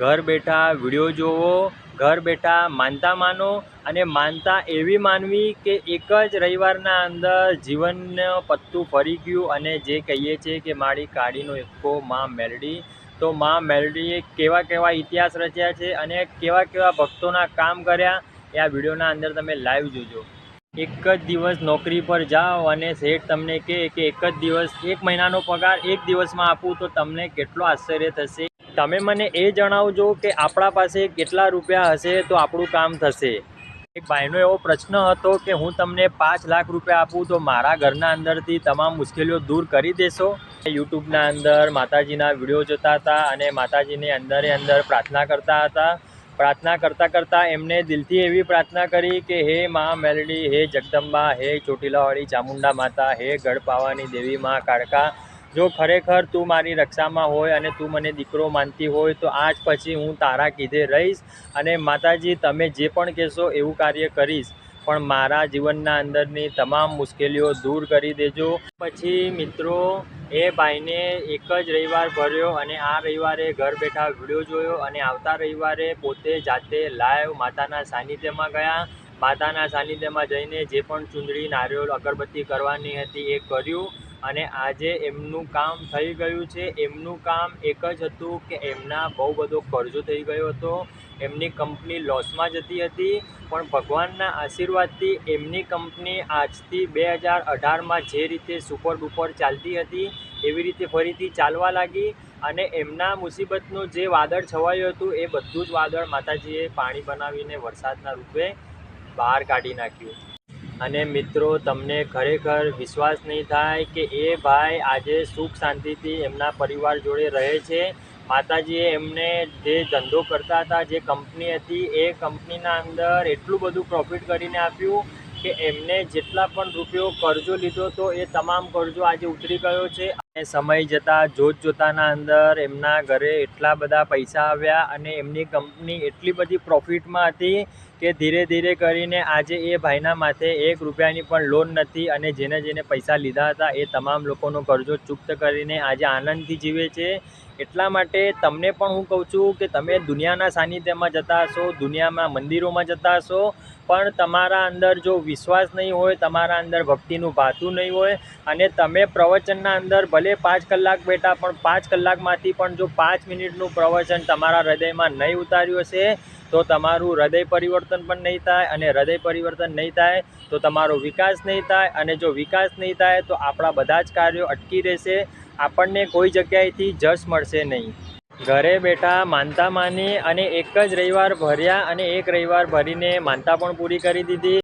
ઘર બેઠા વીડિયો જોવો, ઘર બેઠા માનતા માનો અને માનતા એવી માનવી કે એક જ રવિવારના અંદર જીવનનું પત્તું ફરી ગયું અને જે કહીએ છીએ કે મારી કાળીનો એકો માં મેલડી. તો માં મેલડીએ કેવા કેવા ઇતિહાસ રચ્યા છે અને કેવા કેવા ભક્તોના કામ કર્યા એ આ વિડીયોના અંદર તમે લાઈવ જોજો. એક જ દિવસ નોકરી પર જાઓ અને શેઠ તમને કે એક જ દિવસ, એક મહિનાનો પગાર એક દિવસમાં આપું તો તમને કેટલો આશ્ચર્ય થશે. તમે મને એ જણાવજો કે આપણા પાસે કેટલા રૂપિયા હશે તો આપણું કામ થશે. એક ભાઈનો એવો પ્રશ્ન હતો કે હું તમને પાંચ લાખ રૂપિયા આપું તો મારા ઘરના અંદરથી તમામ મુશ્કેલીઓ દૂર કરી દેશો? યુટ્યુબના અંદર માતાજીના વીડિયો જોતા હતા અને માતાજીની અંદરે અંદર પ્રાર્થના કરતા હતા. પ્રાર્થના કરતાં કરતાં એમને દિલથી એવી પ્રાર્થના કરી કે, હે મા મેલડી, હે જગદંબા, હે ચોટીલાવાળી ચામુંડા માતા, હે ગઢપાવાની દેવી મા કાળકા જો ખરેખર તું મારી રક્ષામાં હોય અને તું મને દીકરો માનતી હોય, તો આજ પછી હું તારા કીધે રહીશ અને માતાજી, તમે જે પણ કહેશો એવું કાર્ય કરીશ. પણ મારા જીવનના અંદરની તમામ મુશ્કેલીઓ દૂર કરી દેજો. પછી મિત્રો, એ ભાઈને એક જ રવિવાર ભર્યો અને આ રવિવારે ઘર બેઠા વીડિયો જોયો અને આવતા રવિવારે પોતે જાતે લાઈવ માતાના સાનિધ્યમાં ગયા. માતાના સાનિધ્યમાં જઈને જે પણ ચૂંદડી નારિયેળ અગરબત્તી કરવાની હતી એ કર્યું. અને આજે એમનું કામ થઈ ગયું છે. એમનું કામ એક જ હતું કે એમના બહુ બધો કરજો થઈ ગયો હતો. એમની કંપની લોસમાં જતી હતી, પણ ભગવાનના આશીર્વાદથી એમની કંપની આજથી બે હજાર અઢારમાં જે રીતે સુપર ડુપર ચાલતી હતી, એવી રીતે ફરીથી ચાલવા લાગી અને એમના મુસીબતનું જે વાદળ છવાયું હતું, એ બધું જ વાદળ માતાજીએ પાણી બનાવીને વરસાદના રૂપે બહાર કાઢી નાખ્યું. અને મિત્રો, તમને ખરેખર વિશ્વાસ નહીં થાય કે એ ભાઈ આજે સુખ શાંતિથી એમના પરિવાર જોડે રહે છે. માતાજીએ એમને જે ધંધો કરતા હતા, જે કંપની હતી, એ કંપનીના અંદર એટલું બધું પ્રોફિટ કરીને આપ્યું કે એમને જેટલા પણ રૂપિયો કરજો લીધો હતો એ તમામ કરજો આજે ઉતરી ગયો છે. અને સમય જતાં, જોત જોતાના અંદર એમના ઘરે એટલા બધા પૈસા આવ્યા અને એમની કંપની એટલી બધી પ્રોફિટમાં હતી કે ધીરે ધીરે કરીને આજે એ ભાઈના માથે એક રૂપિયાની પણ લોન નથી અને જેને જેને પૈસા લીધા હતા એ તમામ લોકોનો કરજો ચુપ્ત કરીને આજે આનંદથી જીવે છે. એટલા માટે તમને પણ હું કહું છું કે તમે દુનિયાના સાનિધ્યમાં જતા હશો, દુનિયામાં મંદિરોમાં જતા હશો, પણ તમારા અંદર જો વિશ્વાસ નહીં હોય, તમારા અંદર ભક્તિનું ભાતું નહીં હોય અને તમે પ્રવચનના અંદર ભલે પાંચ કલાક બેઠા પણ પાંચ કલાકમાંથી પણ જો પાંચ મિનિટનું પ્રવચન તમારા હૃદયમાં નહીં ઉતાર્યું હશે, તો તમારું હૃદય પરિવર્તન પણ નહીં થાય અને હૃદય પરિવર્તન નહીં થાય, તો તમારો વિકાસ નહીં થાય અને જો વિકાસ નહીં થાય, તો આપણા બધા જ કાર્યો અટકી રહેશે. આપણને કોઈ જગ્યાએથી જશ મળશે નહીં. ઘરે બેઠા માનતા માની અને એક જ રવિવાર ભર્યા અને એક રવિવાર ભરીને માનતા પણ પૂરી કરી દીધી.